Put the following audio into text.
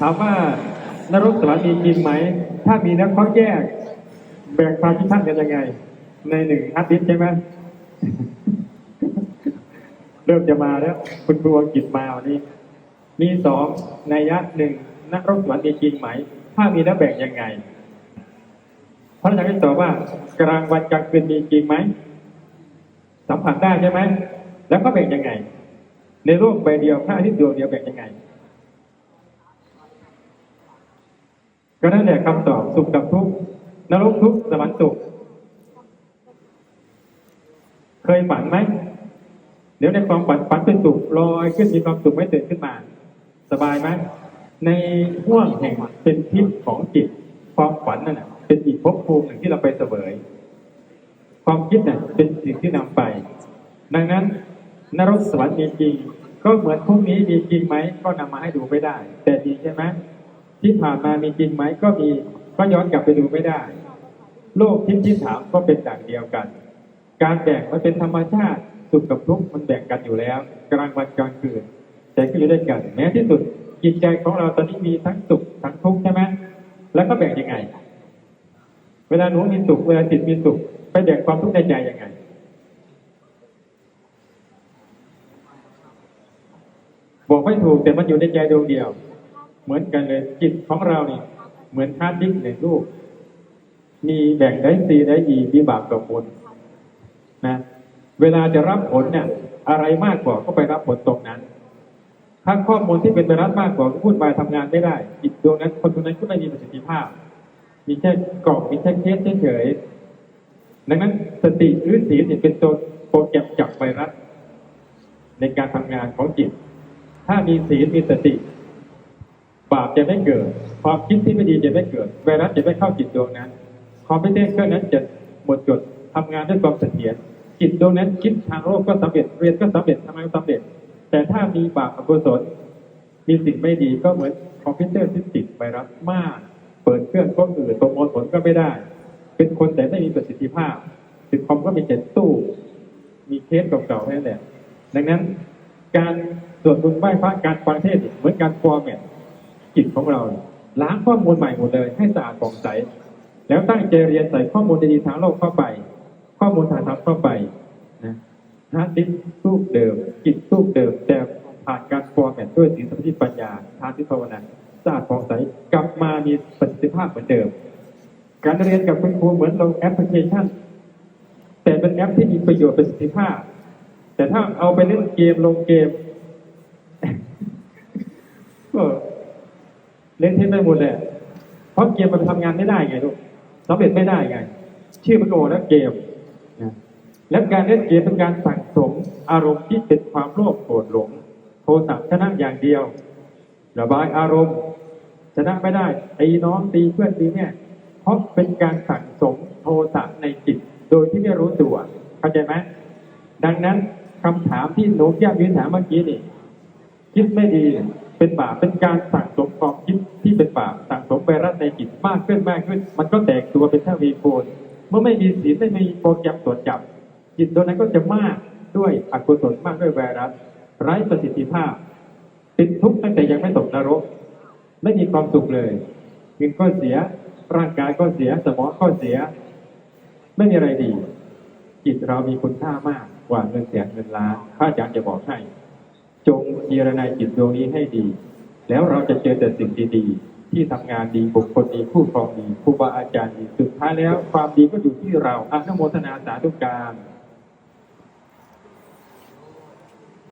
ถามว่านรกสวรรค์มีจริงไหม ถ้ามีแล้วเขาแยก แบ่งความคิดท่านกันยังไง ในหนึ่งอาทิตย์ใช่ไหมเริ่มจะมาแล้ว คุณครูอังกฤษมาวันนี้ มีสองในยยะหนึ่งนรกสวรรค์มีจริงไหม ถ้ามีแล้วแบ่งยังไงพระอาจารย์ก็ตอบว่ากลางวันกลางคืนมีจริงไหมสัมผัสได้ใช่ไหมแล้วก็แบ่งยังไง ในโลกใบเดียวพระอาทิตย์ดวงเดียวแบ่งยังไง ก็นั่นแหละคำตอบสุขกับทุกข์นรกทุกข์สวรรค์สุข เคยฝันไหมเดี๋ยวในความฝันฝันเป็นสุขลอยขึ้นมีความสุขไม่ตื่นขึ้นมา สบายไหมในห่วงแห่งเป็นทิพย์ของจิต ความฝันนั่นน่ะเป็นอีกภพภูมิหนึ่งที่เราไปเสวยความคิดน่ะเป็นสิ่งที่นำไป ดังนั้นนรกสวรรค์มีจริง ก็เหมือนพรุ่งนี้มีจริงไหมก็นำมาให้ดูไม่ได้ แต่ดีใช่ไหม ที่ผ่านมามีจริงไหมก็มีก็ย้อนกลับไปดูไม่ได้ โลกที่ที่ถามก็เป็นอย่างเดียวกัน การแบ่งมันเป็นธรรมชาติสุขกับทุกข์มันแบ่งกันอยู่แล้ว กลางวันกลางคืน แต่ก็อยู่ด้วยกัน แม้ที่สุดจิตใจของเราตอนนี้มีทั้งสุขทั้งทุกข์ใช่ไหมแล้วก็แบ่งยังไง เวลาหนูมีสุขเวลาจิตมีสุขไปแบ่งความทุกข์ในใจยังไงบอกไม่ถูกแต่มันอยู่ในใจดวงเดียว เหมือนกันเลยจิตของเราเนี่ยเหมือนธาตุดิบหนึ่งลูกมีแบ่งได้ซีได้อีวิบากกับผลนะเวลาจะรับผลเนี่ย อะไรมากกว่าก็ไปรับผลตรงนั้น ถ้าข้อมูลที่เป็นไปรับมากกว่าก็พูดไปทำงานไม่ได้จิตดวงนั้นคนดวงนั้นก็ไม่มีประสิทธิภาพ มีแค่กรอบมีแค่เคสเฉยๆดังนั้นสติหรือศีลเนี่ยเป็นตัวโปรแกรมจับไวรัสในการทำงานของจิต ถ้ามีศีลมีสติ บาปจะไม่เกิด ความคิดที่ไม่ดีจะไม่เกิด ไวรัสจะไม่เข้าจิตดวงนั้น คอมพิวเตอร์เครื่องนั้นจะหมดจดทำงานด้วยความเสถียรจิตดวงนั้นคิดทางโลกก็สำเร็จเรียนก็สำเร็จทำงานก็สำเร็จ แต่ถ้ามีบาปอกุศลมีสิ่งไม่ดีก็เหมือนคอมพิวเตอร์ที่ติดไวรัสมาก เปิดเครื่องก็อืดตรงมลผลก็ไม่ได้ เป็นคนแต่ไม่มีประสิทธิภาพถึงคอมก็มีเจ็ดตู้ มีเคสเก่าๆแค่นั้นแหละดังนั้นการสวดมนต์ไหว้พระการฟังเทศเหมือนการฟอร์แมต จิตของเรา ล้างข้อมูลใหม่หมดเลย ให้สะอาดผ่องใส แล้วตั้งใจเรียนใส่ข้อมูลดีๆทางโลกเข้าไป ข้อมูลทางธรรมเข้าไปนะฮาร์ดดิสก์รูปเดิม จิตรูปเดิม แต่ผ่านการฟอร์แมตด้วยสีสัมผัสปัญญาทางที่ภาวนาสะอาดผ่องใสกลับมามีประสิทธิภาพเหมือนเดิม การเรียนกับคุณครูเหมือนลงแอปพลิเคชัน แต่เป็นแอปที่มีประโยชน์ประสิทธิภาพ แต่ถ้าเอาไปเล่นเกมลงเกม ก็ เล่นเทนไปหมดเลยเพราะเกมมันทำงานไม่ได้ไงลูกสำเร็จไม่ได้ไง ชื่อมันก็บอกแล้วเกมนะและการเล่นเกมเป็นการสั่งสมอารมณ์ที่เป็นความโลภโกรธหลงโทสะชนะอย่างเดียว ระบายอารมณ์ ชนะไม่ได้ไอ้น้องตีเพื่อนตีเนี่ยเพราะเป็นการสั่งสมโทสะในจิต โดยที่ไม่รู้ตัวเข้าใจไหมดังนั้นคำถามที่หนูแก้วยืนถามเมื่อกี้นี่คิดไม่ดี เป็นบาปเป็นการสั่งสมความคิดที่เป็นบาปสั่งสมไวรัสในจิตมากขึ้นมากขึ้น มันก็แตกตัวเป็นทวีคูณเมื่อไม่มีศีลไม่มีโปรแกรมตรวจจับ จิตตัวนั้นก็จะมากด้วยอกุศลมากด้วยไวรัสไร้ประสิทธิภาพติดทุกข์ตั้งแต่ยังไม่ตกนรก ไม่มีความสุขเลยเงินก็เสีย ร่างกายก็เสียสมองก็เสีย ไม่มีอะไรดี จิตเรามีคุณค่ามากกว่าเงินแสนเงินล้านพระอาจารย์จะบอกให้ จงพิจารณาจิตดวงนี้ให้ดี แล้วเราจะเจอแต่สิ่งดีๆ ที่ทำงานดีบุคคลดีผู้ครองดีครูบาอาจารย์ดีสุดท้ายแล้วความดีก็อยู่ที่เราอนุโมทนาสาธุการ